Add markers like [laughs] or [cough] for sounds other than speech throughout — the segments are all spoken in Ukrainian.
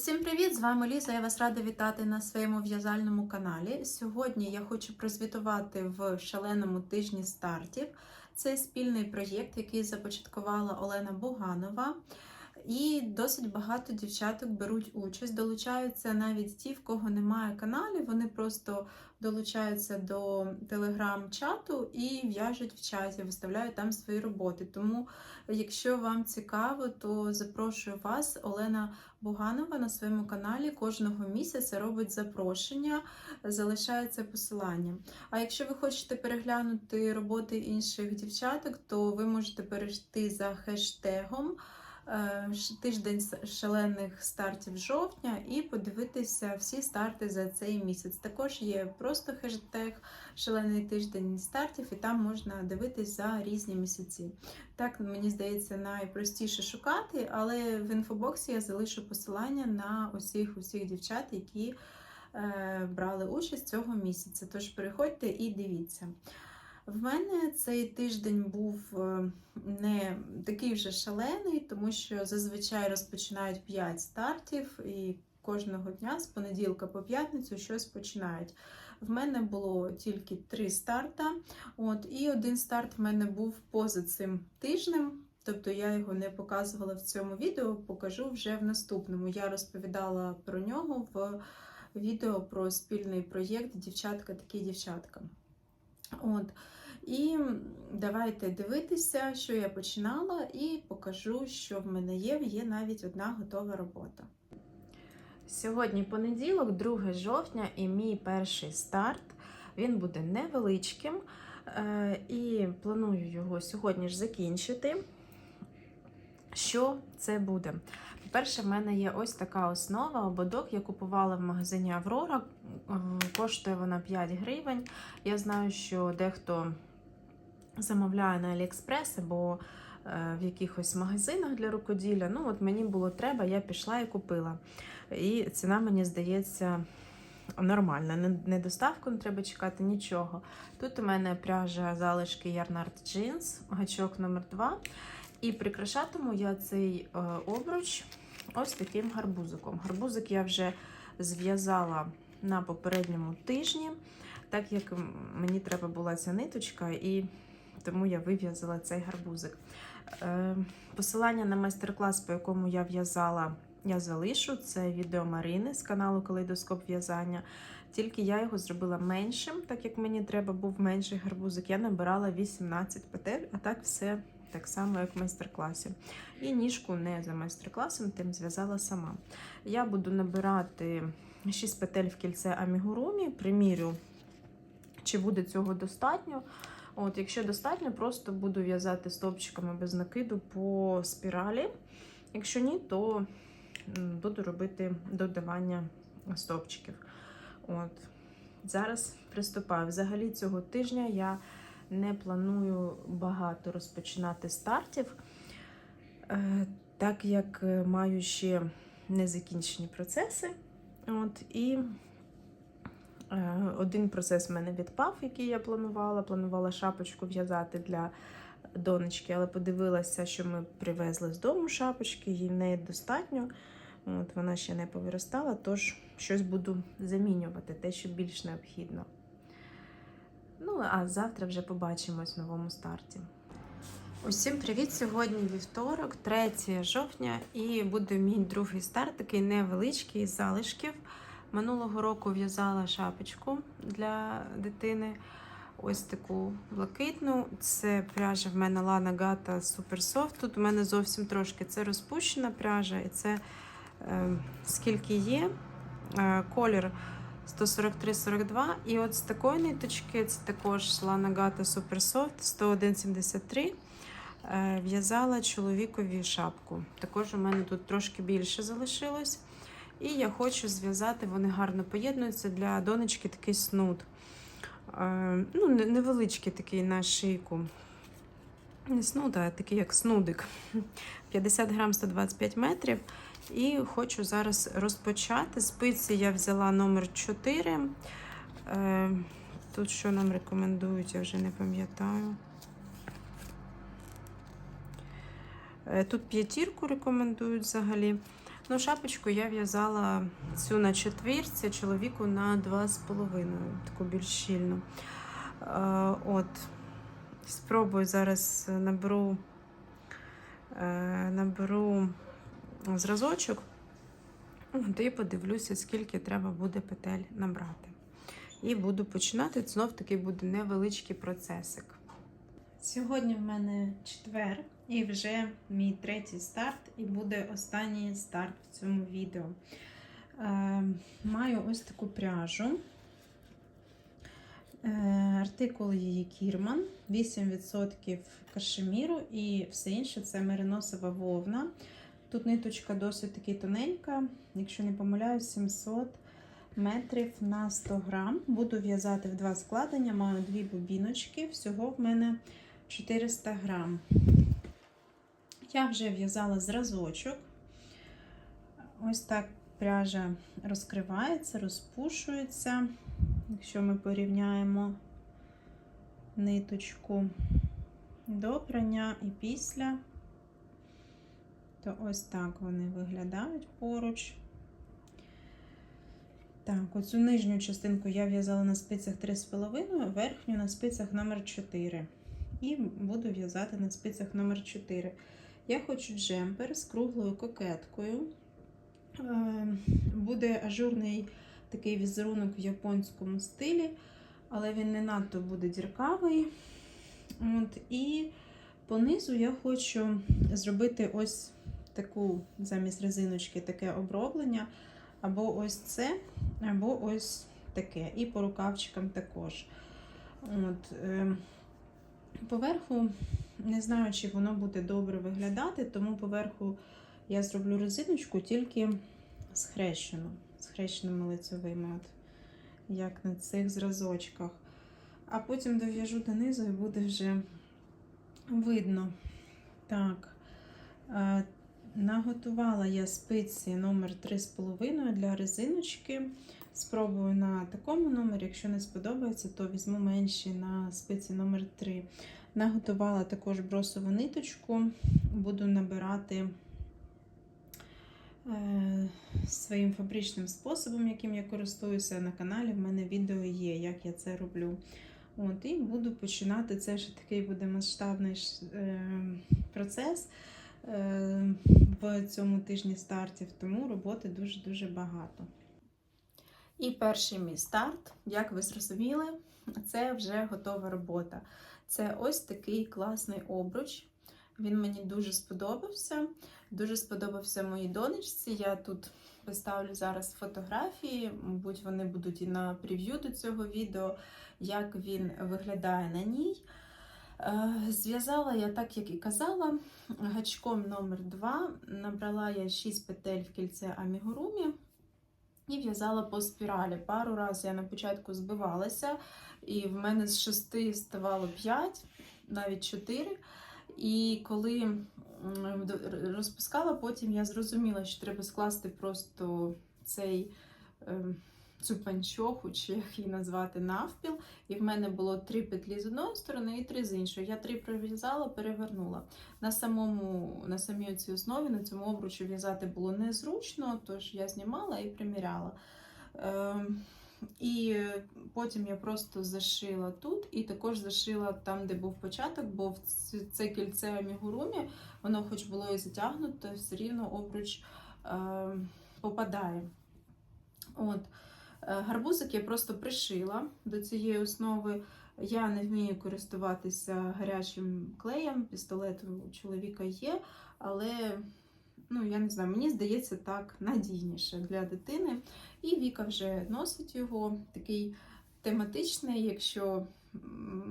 Усім привіт! З вами Ліза. Я вас рада вітати на своєму в'язальному каналі. Сьогодні я хочу прозвітувати в шаленому тижні стартів. Це спільний проєкт, який започаткувала Олена Буганова. І досить багато дівчаток беруть участь, долучаються навіть ті, в кого немає каналів, вони просто долучаються до телеграм-чату і в'яжуть в чаті, виставляють там свої роботи. Тому, якщо вам цікаво, то запрошую вас, Олена Буганова на своєму каналі кожного місяця робить запрошення, залишається посилання. А якщо ви хочете переглянути роботи інших дівчаток, то ви можете перейти за хештегом тиждень шалених стартів жовтня і подивитися всі старти за цей місяць. Також є просто хештег шалений тиждень стартів, і там можна дивитись за різні місяці. Так, мені здається, найпростіше шукати, але в інфобоксі я залишу посилання на усіх усіх дівчат, які е, брали участь цього місяця. Тож переходьте і дивіться. В мене цей тиждень був е, не такий вже шалений, тому що зазвичай розпочинають 5 стартів, і кожного дня з понеділка по п'ятницю щось починають. В мене було тільки 3 старта, от, і один старт в мене був поза цим тижнем. Тобто я його не показувала в цьому відео, покажу вже в наступному. Я розповідала про нього в відео про спільний проєкт Дівчатка такі дівчатка. От. І давайте дивитися, що я починала, і покажу, що в мене є. Є навіть одна готова робота. Сьогодні понеділок, 2 жовтня, і мій перший старт. Він буде невеличким. е, І планую його сьогодні ж закінчити. Що це буде? По-перше, в мене є ось така основа ободок. Я купувала в магазині Аврора. Е, Коштує вона 5 гривень. Я знаю, що дехто замовляє на Аліекспрес або е, в якихось магазинах для рукоділля. Ну, от мені було треба, я пішла і купила. І ціна, мені здається, нормальна. Не, доставку не треба чекати нічого. Тут у мене пряжа залишки Yarnart Jeans, гачок номер 2 І прикрашатиму я цей е, обруч ось таким гарбузиком. Гарбузик я вже зв'язала на попередньому тижні, так як мені треба була ця ниточка, і тому я вив'язала цей гарбузик. Е, Посилання на майстер-клас, по якому я в'язала, я залишу. Це відео Марини з каналу Калейдоскоп в'язання. Тільки я його зробила меншим, так як мені треба був менший гарбузик. Я набирала 18 петель, а так все так само, як в майстер-класі. І ніжку не за майстер-класом, тим зв'язала сама. Я буду набирати 6 петель в кільце амігурумі, примірю, чи буде цього достатньо. От, Якщо достатньо, просто буду в'язати стовпчиками без накиду по спіралі. Якщо ні, то буду робити додавання стовпчиків. От. Зараз приступаю. Взагалі цього тижня я не планую багато розпочинати стартів, е, так як маю ще незакінчені процеси. От, І Е, один процес в мене відпав, який я планувала. Планувала шапочку в'язати для донечки, але подивилася, що ми привезли з дому шапочки, їй не достатньо. От Вона ще не повиростала, тож щось буду замінювати, те, що більш необхідно. Ну, а завтра вже побачимось в новому старті. Усім привіт! Сьогодні вівторок, 3 жовтня, і буде мій другий старт, такий невеличкий з залишків. Минулого року в'язала шапочку для дитини. Ось таку блакитну. Це пряжа в мене Gata Super Soft. Тут у мене зовсім трошки це розпущена пряжа, і це е, скільки є. Е, колір 143-42. І от з такої ниточки, це також Super Soft 101,73. Е, в'язала чоловікові шапку. Також у мене тут трошки більше залишилось. І я хочу зв'язати, вони гарно поєднуються для донечки такий снуд. Е, ну, Невеличкий такий на шийку. Не снуд, а такий як снудик. [laughs] 50 грам 125 метрів. І хочу зараз розпочати. Спиці я взяла номер 4. Е, тут що нам рекомендують, я вже не пам'ятаю. Е, тут п'ятірку рекомендують взагалі. Ну, шапочку я в'язала цю на четвірці, чоловіку на два з половиною, таку більш щільну. Е, от. Спробую зараз наберу, наберу зразочок. От, і подивлюся, скільки треба буде петель набрати. І буду починати. Знов таки буде невеличкий процесик. Сьогодні в мене четвер, і вже мій третій старт, і буде останній старт в цьому відео. Е, маю ось таку пряжу. Е, артикул її Кірман, 8% кашеміру і все інше це мериносова вовна. Тут ниточка досить таки тоненька, якщо не помиляюсь, 700 метрів на 100 грам. Буду в'язати в два складення, маю дві бобіночки, всього в мене 400 грам. Я вже в'язала зразочок. Ось так пряжа розкривається, розпушується. Якщо ми порівняємо ниточку до прання і після, то ось так вони виглядають поруч. Так, оцю нижню частинку я в'язала на спицях 3,5, верхню на спицях номер 4 І буду в'язати на спицях номер 4 Я хочу джемпер з круглою кокеткою. Е, Буде ажурний такий візерунок в японському стилі, але він не надто буде діркавий. От, І понизу я хочу зробити ось таку замість резиночки таке оброблення. Або ось це, або ось таке. І по рукавчикам також. От, е, Поверху, не знаю, чи воно буде добре виглядати, тому поверху я зроблю резиночку тільки схрещену, схрещеними лицевими, от, як на цих зразочках. А потім дов'яжу донизу і буде вже видно. Так. Наготувала я спиці номер 3,5 для резиночки. Спробую на такому номері. Якщо не сподобається, то візьму менші на спиці номер 3 Наготувала також бросову ниточку, буду набирати е, своїм фабричним способом, яким я користуюся на каналі. В мене відео є, як я це роблю. От, І буду починати. Це вже такий буде масштабний е, процес в цьому тижні стартів, тому роботи дуже-дуже багато. І перший мій старт, як ви зрозуміли, це вже готова робота. Це ось такий класний обруч. Він мені дуже сподобався. Дуже сподобався моїй донечці. Я тут поставлю зараз фотографії, мабуть, вони будуть і на прев'ю до цього відео, як він виглядає на ній. Е, Зв'язала я так, як і казала, гачком номер 2 набрала я 6 петель в кільце амігурумі і в'язала по спіралі. Пару разів я на початку збивалася, і в мене з 6 ставало 5, навіть 4. І коли розпускала, потім я зрозуміла, що треба скласти просто цей. Ем, цю панчоху, чи як її назвати, навпіл. І в мене було три петлі з одної сторони і три з іншої. Я три пров'язала, перевернула. На самому, на самій цій основі, на цьому обручі в'язати було незручно, тож я знімала і приміряла. Е, і потім я просто зашила тут і також зашила там, де був початок, бо це кільце амігурумі, воно хоч було і затягнуто, все рівно обруч е, попадає. От. Гарбузик я просто пришила до цієї основи. Я не вмію користуватися гарячим клеєм, пістолет у чоловіка є, але ну, я не знаю, мені здається так надійніше для дитини. І Віка вже носить його такий тематичний, якщо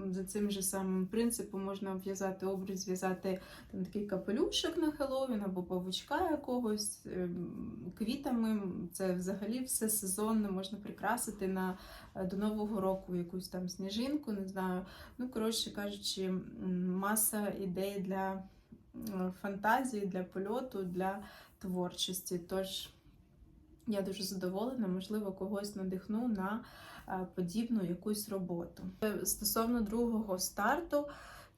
за цим же самим принципом можна в'язати образ, зв'язати там такий капелюшок на Хеллоуін або павучка якогось ем, квітами. Це взагалі все сезонне, можна прикрасити на, е, до Нового року якусь там сніжинку, не знаю. Ну, коротше кажучи, маса ідей для фантазії, для польоту, для творчості. Тож я дуже задоволена, можливо, когось надихну на подібну якусь роботу. Стосовно другого старту,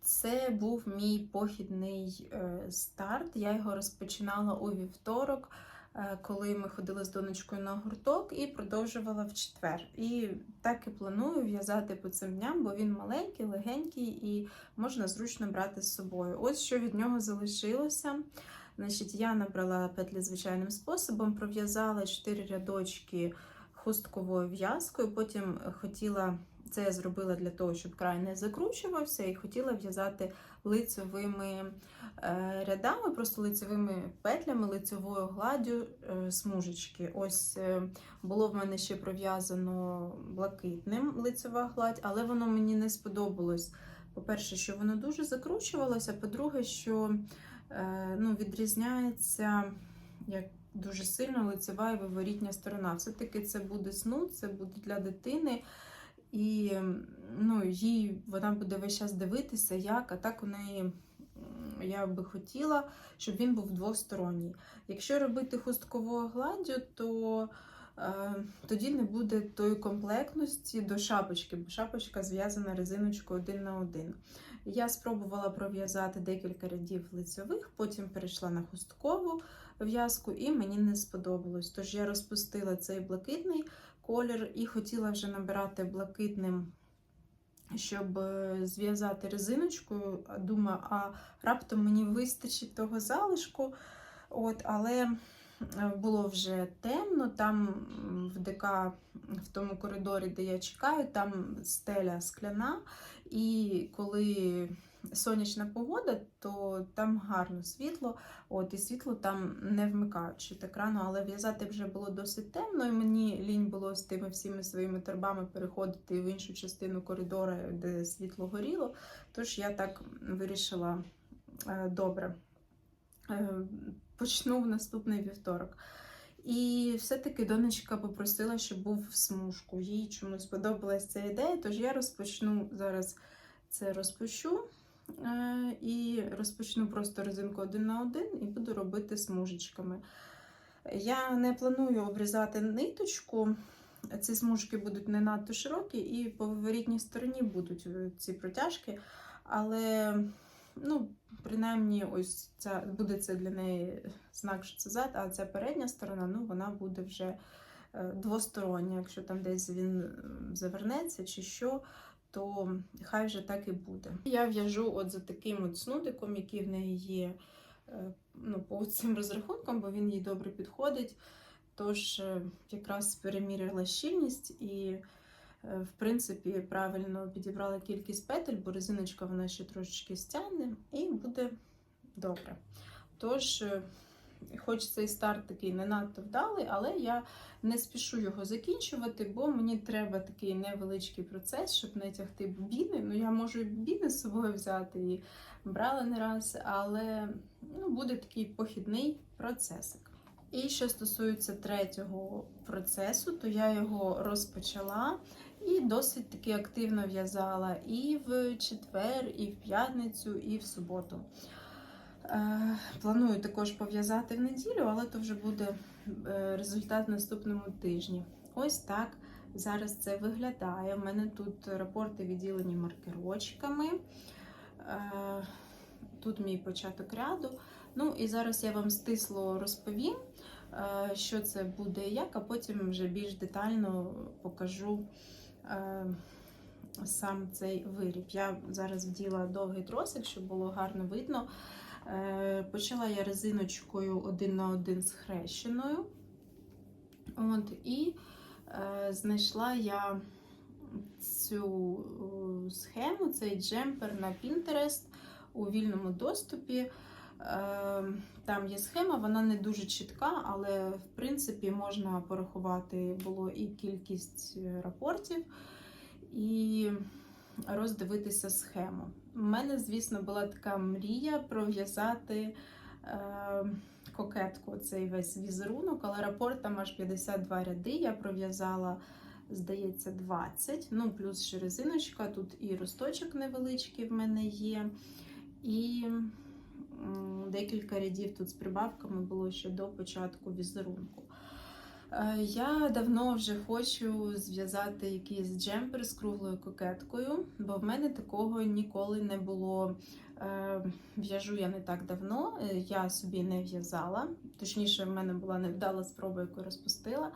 це був мій похідний е, старт. Я його розпочинала у вівторок. е, коли ми ходили з донечкою на гурток, і продовжувала в четвер. І так і планую в'язати по цим дням, бо він маленький, легенький і можна зручно брати з собою. Ось що від нього залишилося. Значить, я набрала петлі звичайним способом, пров'язала 4 рядочки хустковою в'язкою. Потім хотіла, це я зробила для того, щоб край не закручувався, і хотіла в'язати лицевими е, рядами, просто лицевими петлями, лицевою гладдю е, смужечки. Ось е, було в мене ще пров'язано блакитним лицева гладь, але воно мені не сподобалось. По-перше, що воно дуже закручувалося, по-друге, що е, ну, відрізняється як дуже сильно лицева і виворітня сторона. Все-таки це буде снуд, це буде для дитини. І ну, їй вона буде весь час дивитися, як, а так у неї я би хотіла, щоб він був двосторонній. Якщо робити хустковою гладдю, то е, тоді не буде тої комплектності до шапочки, бо шапочка зв'язана резиночкою один на один. Я спробувала пров'язати декілька рядів лицьових, потім перейшла на хусткову в'язку, і мені не сподобалось. Тож я розпустила цей блакитний колір і хотіла вже набирати блакитним, щоб е, зв'язати резиночкою. А Думаю, а раптом мені вистачить того залишку. От, Але було вже темно, там в ДК, в тому коридорі, де я чекаю, там стеля скляна. І коли сонячна погода, то там гарно світло. От, і світло там не вмикають від екрану, але в'язати вже було досить темно, і мені лінь було з тими всіми своїми торбами переходити в іншу частину коридору, де світло горіло. Тож я так вирішила е, добре. Почну в наступний вівторок. І все-таки донечка попросила, щоб був в смужку. Їй чомусь сподобалась ця ідея, тож я розпочну зараз це розпущу. Е, І розпочну просто резинку один на один і буду робити смужечками. Я не планую обрізати ниточку. Ці смужки будуть не надто широкі, і по виворітній стороні будуть е, ці протяжки. Але, ну, принаймні, ось ця буде це для неї знак, що це зад, а ця передня сторона, ну, вона буде вже е, двостороння. Якщо там десь він завернеться чи що, то хай вже так і буде. Я в'яжу от за таким от снудиком, який в неї є е, ну, по цим розрахункам, бо він їй добре підходить. Тож, е, якраз переміряла щільність і, в принципі, правильно підібрала кількість петель, бо резиночка вона ще трошечки стягне, і буде добре. Тож, е, хоч цей старт такий не надто вдалий, але я не спішу його закінчувати, бо мені треба такий невеличкий процес, щоб не тягти бобіни. Ну, я можу і бобіни з собою взяти і брала не раз, але ну, буде такий похідний процесик. І що стосується третього процесу, то я його розпочала і досить таки активно в'язала і в четвер, і в п'ятницю, і в суботу. Е, Планую також пов'язати в неділю, але то вже буде е, результат в наступному тижні. Ось так зараз це виглядає. У мене тут рапорти відділені маркерочками. Е, Тут мій початок ряду. Ну і зараз я вам стисло розповім, що це буде як, а потім вже більш детально покажу сам цей виріб. Я зараз вділа довгий тросик, щоб було гарно видно. Е, Почала я резиночкою один на один схрещеною. От, і е, знайшла я цю е, схему, цей джемпер на Pinterest у вільному доступі. Е, Там є схема, вона не дуже чітка, але в принципі можна порахувати було і кількість е, рапортів, і роздивитися схему. У мене, звісно, була така мрія пров'язати е, кокетку, цей весь візерунок, але рапорт там аж 52 ряди. Я пров'язала, здається, 20. Ну, плюс ще резиночка, тут і росточок невеличкий в мене є. І декілька рядів тут з прибавками було ще до початку візерунку. Е, Я давно вже хочу зв'язати якийсь джемпер з круглою кокеткою, бо в мене такого ніколи не було. Е, В'яжу я не так давно, е, я собі не в'язала. Точніше, в мене була невдала спроба, яку розпустила.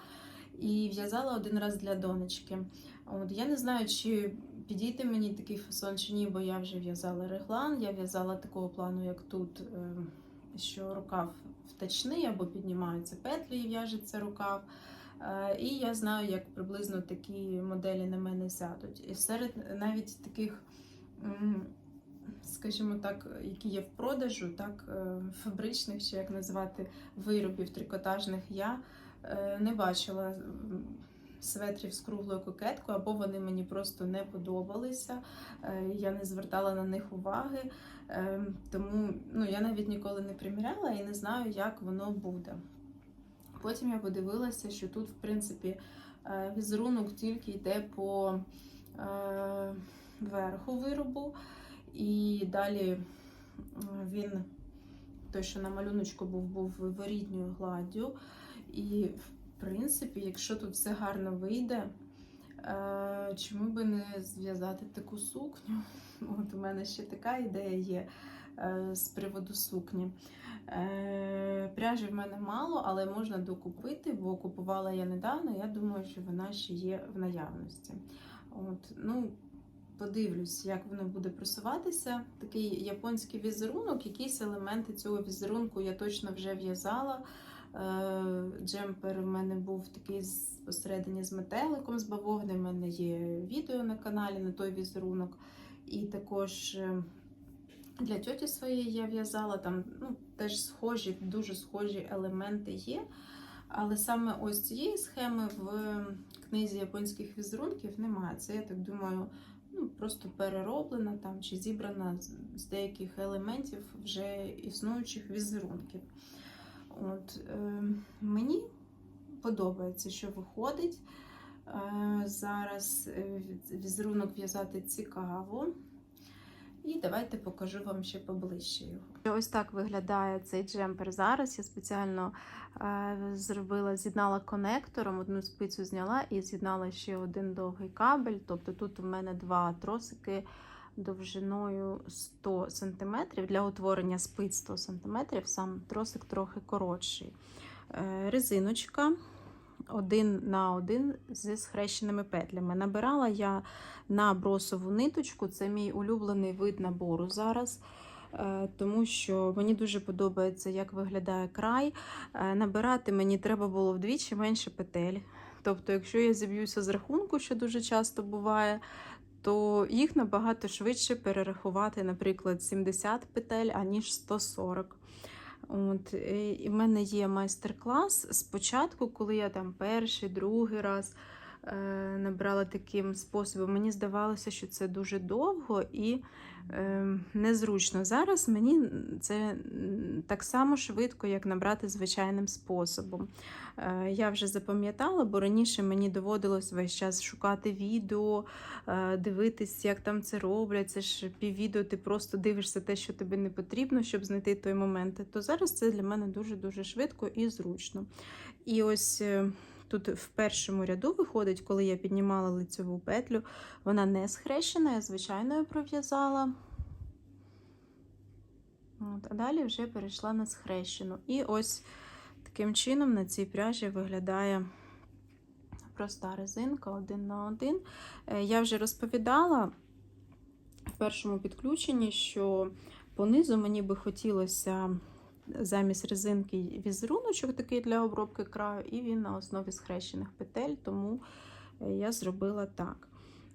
І в'язала один раз для донечки. От я не знаю, чи підійде мені такий фасон чи ні, бо я вже в'язала реглан. Я в'язала такого плану, як тут, е, що рукав втачний або піднімаються петлі і в'яжеться рукав. Е, І я знаю, як приблизно такі моделі на мене сядуть. І серед навіть таких, скажімо так, які є в продажу, так, е, фабричних, чи як назвати, виробів трикотажних, я не бачила светрів з круглою кокеткою, або вони мені просто не подобалися. Е, Я не звертала на них уваги. Е, Тому ну, я навіть ніколи не приміряла і не знаю, як воно буде. Потім я подивилася, що тут, в принципі, е, візерунок тільки йде по е, верху виробу, і далі він, той, що на малюночку був, був ворітньою гладдю. І, в принципі, якщо тут все гарно вийде, е, чому би не зв'язати таку сукню? [laughs] От у мене ще така ідея є е, з приводу сукні. Е, Пряжі в мене мало, але можна докупити, бо купувала я недавно. Я думаю, що вона ще є в наявності. От, ну, подивлюсь, як воно буде просуватися. Такий японський візерунок, якісь елементи цього візерунку я точно вже в'язала. Е, Джемпер в мене був такий посередині з метеликом, з бавовни. У мене є відео на каналі на той візерунок. І також е, для тьоті своєї я в'язала там ну, теж схожі, дуже схожі елементи є. Але саме ось цієї схеми в книзі японських візерунків немає. Це, я так думаю, ну, просто перероблена там чи зібрана з деяких елементів вже існуючих візерунків. От, е, мені подобається, що виходить. Е, зараз е, візерунок в'язати цікаво. І давайте покажу вам ще поближче його. Ось так виглядає цей джемпер зараз. Я спеціально е, зробила, з'єднала конектором, одну спицю зняла і з'єднала ще один довгий кабель. Тобто тут у мене два тросики довжиною 100 см. Для утворення спиць 100 см, сам тросик трохи коротший. Е, резиночка один на один зі схрещеними петлями. Набирала я на бросову ниточку, це мій улюблений вид набору зараз. е, Тому що мені дуже подобається, як виглядає край. Е, Набирати мені треба було вдвічі менше петель. Тобто, якщо я зіб'юся з рахунку, що дуже часто буває, то їх набагато швидше перерахувати, наприклад, 70 петель, аніж 140. От, і в мене є майстер-клас. Спочатку, коли я там перший, другий раз набрала таким способом, мені здавалося, що це дуже довго і е, незручно. Зараз мені це так само швидко, як набрати звичайним способом. Е, я вже запам'ятала, бо раніше мені доводилось весь час шукати відео, е, дивитись, як там це роблять. Це ж піввідео, ти просто дивишся те, що тобі не потрібно, щоб знайти той момент. То зараз це для мене дуже-дуже швидко і зручно. І ось е, тут в першому ряду виходить, коли я піднімала лицеву петлю, вона не схрещена, я звичайною пров'язала. От, а далі вже перейшла на схрещену. І ось таким чином на цій пряжі виглядає проста резинка один на один. Е, Я вже розповідала в першому підключенні, що понизу мені би хотілося замість резинки візеруночок такий для обробки краю, і він на основі схрещених петель, тому е, я зробила так.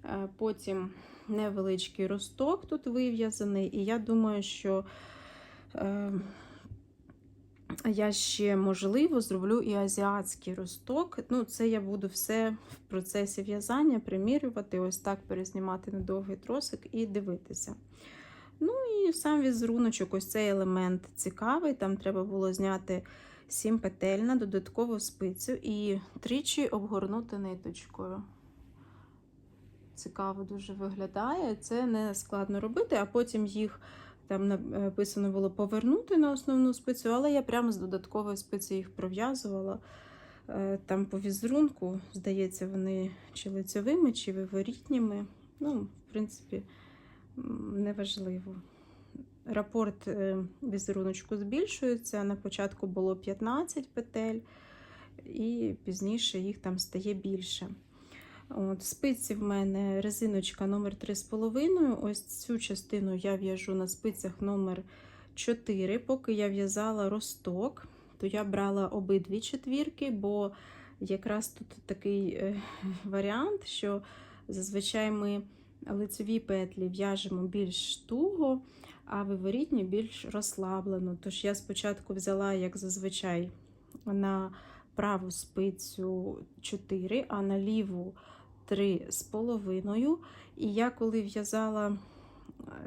Е, Потім невеличкий росток тут вив'язаний, і я думаю, що е, я ще, можливо, зроблю і азіатський росток. Ну, це я буду все в процесі в'язання примірювати, ось так перезнімати на довгий тросик і дивитися. Ну і сам візеруночок, ось цей елемент цікавий. Там треба було зняти 7 петель на додаткову спицю і тричі обгорнути ниточкою. Цікаво дуже виглядає. Це не складно робити, а потім їх там написано було повернути на основну спицю, але я прямо з додаткової спиці їх пров'язувала. Е, Там по візерунку, здається, вони чи лицьовими, чи виворітніми. Ну, в принципі, неважливо. Рапорт е, візеруночку збільшується. На початку було 15 петель, і пізніше їх там стає більше. От, спиці в мене резиночка номер 3,5. Ось цю частину я в'яжу на спицях номер 4. Поки я в'язала росток, то я брала обидві четвірки, бо якраз тут такий е, варіант, що зазвичай ми лицеві петлі в'яжемо більш туго, а виворітні більш розслаблено. Тож я спочатку взяла, як зазвичай, на праву спицю 4, а на ліву 3,5. І я коли в'язала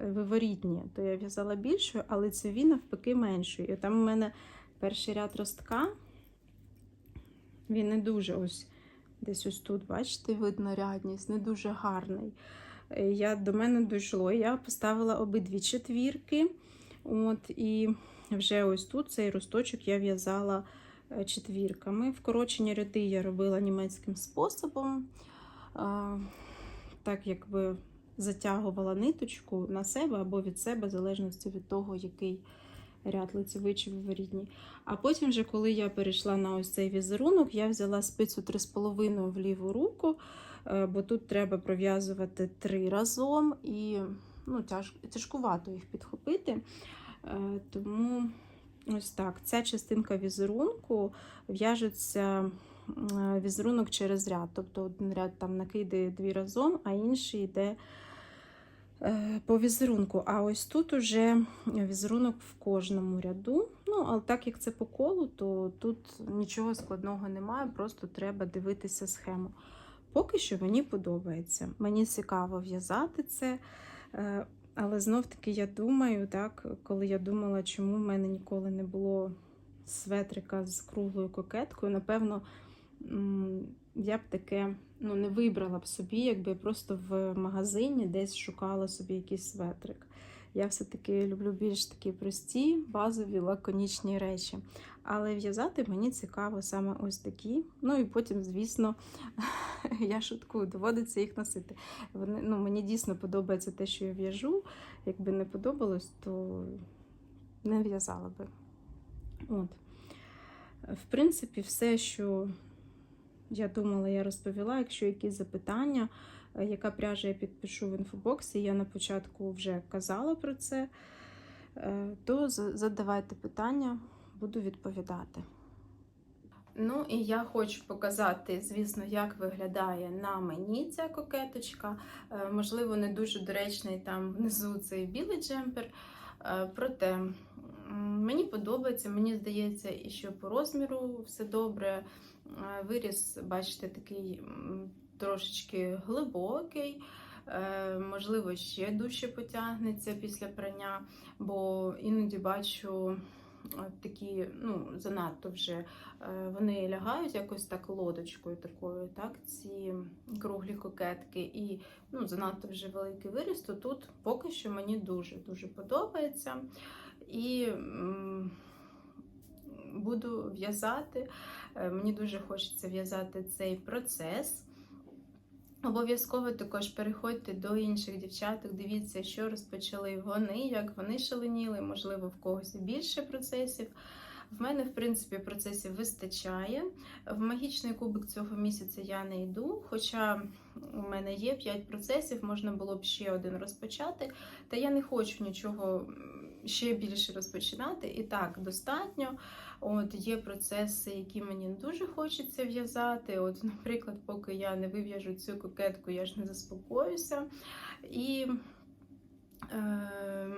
е, виворітні, то я в'язала більшою, а лицеві навпаки меншою. І там у мене перший ряд ростка, він не дуже ось десь ось тут, бачите, видно рядність, не дуже гарний. Я, До мене дійшло, я поставила обидві четвірки. От, І вже ось тут цей росточок я в'язала е, четвірками. Вкорочені ряди я робила німецьким способом. Так, якби затягувала ниточку на себе або від себе, в залежності від того, який ряд лицевий чи виворітній. А потім, вже, коли я перейшла на ось цей візерунок, я взяла спицю 3,5 в ліву руку, бо тут треба пров'язувати три разом і ну, тяж, тяжкувато їх підхопити. Е, Тому ось так. Ця частинка візерунку в'яжеться е, візерунок через ряд. Тобто один ряд там накидає дві разом, а інший йде е, по візерунку. А ось тут уже візерунок в кожному ряду. Ну, але так як це по колу, то тут нічого складного немає, просто треба дивитися схему. Поки що мені подобається. Мені цікаво в'язати це. е, Але знов-таки я думаю, так, коли я думала, чому в мене ніколи не було светрика з круглою кокеткою, напевно, я б таке ну, не вибрала б собі, якби просто в магазині десь шукала собі якийсь светрик. Я все-таки люблю більш такі прості, базові, лаконічні речі. Але в'язати мені цікаво саме ось такі. Ну і потім, звісно, [laughs] я шуткую, доводиться їх носити. Вони, ну, мені дійсно подобається те, що я в'яжу. Якби не подобалось, то не в'язала би. От. В принципі, все, що я думала, я розповіла. Якщо якісь запитання, е, яка пряжа я підпишу в інфобоксі, я на початку вже казала про це, е, то задавайте питання, буду відповідати. Ну і я хочу показати, звісно, як виглядає на мені ця кокеточка. Е, Можливо, не дуже доречний там внизу цей білий джемпер. Е, Проте мені подобається, мені здається, і що по розміру все добре. Е, Виріс, бачите, такий трошечки глибокий. Можливо, ще дужче потягнеться після прання, бо іноді бачу такі, ну, занадто вже е, вони лягають якось так лодочкою такою, так, ці круглі кокетки, і ну, занадто вже великий виріс, то тут поки що мені дуже-дуже подобається. І буду в'язати. Е, Мені дуже хочеться в'язати цей процес. Обов'язково також переходьте до інших дівчаток, дивіться, що розпочали вони, як вони шаленіли, можливо, в когось більше процесів. В мене, в принципі, процесів вистачає. В магічний кубик цього місяця я не йду, хоча у мене є 5 процесів, можна було б ще один розпочати. Та я не хочу нічого ще більше розпочинати. І так, достатньо. От Є процеси, які мені не дуже хочеться в'язати. От, Наприклад, поки я не вив'яжу цю кокетку, я ж не заспокоюся. І е,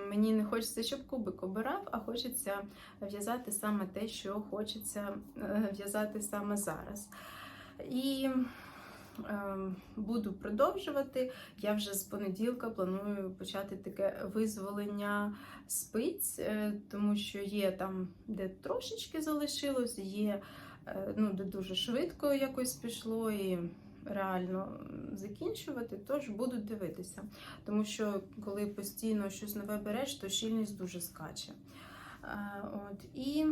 мені не хочеться, щоб кубик обирав, а хочеться в'язати саме те, що хочеться е, в'язати саме зараз. І буду продовжувати. Я вже з понеділка планую почати таке визволення спиць, е, тому що є там, де трошечки залишилось, є е, ну, де дуже швидко якось пішло і реально закінчувати, тож буду дивитися. Тому що коли постійно щось нове береш, то щільність дуже скаче. Е, От, і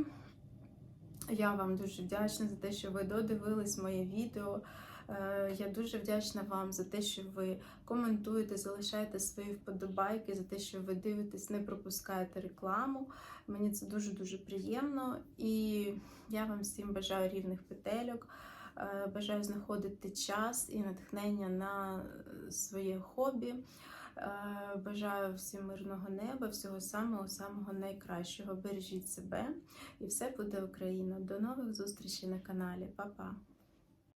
Я вам дуже вдячна за те, що ви додивились моє відео. Е, Я дуже вдячна вам за те, що ви коментуєте, залишаєте свої вподобайки, за те, що ви дивитесь, не пропускаєте рекламу. Мені це дуже дуже приємно. І я вам всім бажаю рівних петельок. Е, Бажаю знаходити час і натхнення на своє хобі. Е, Бажаю всім мирного неба, всього самого самого найкращого. Бережіть себе і все буде Україна. До нових зустрічей на каналі. Па-па!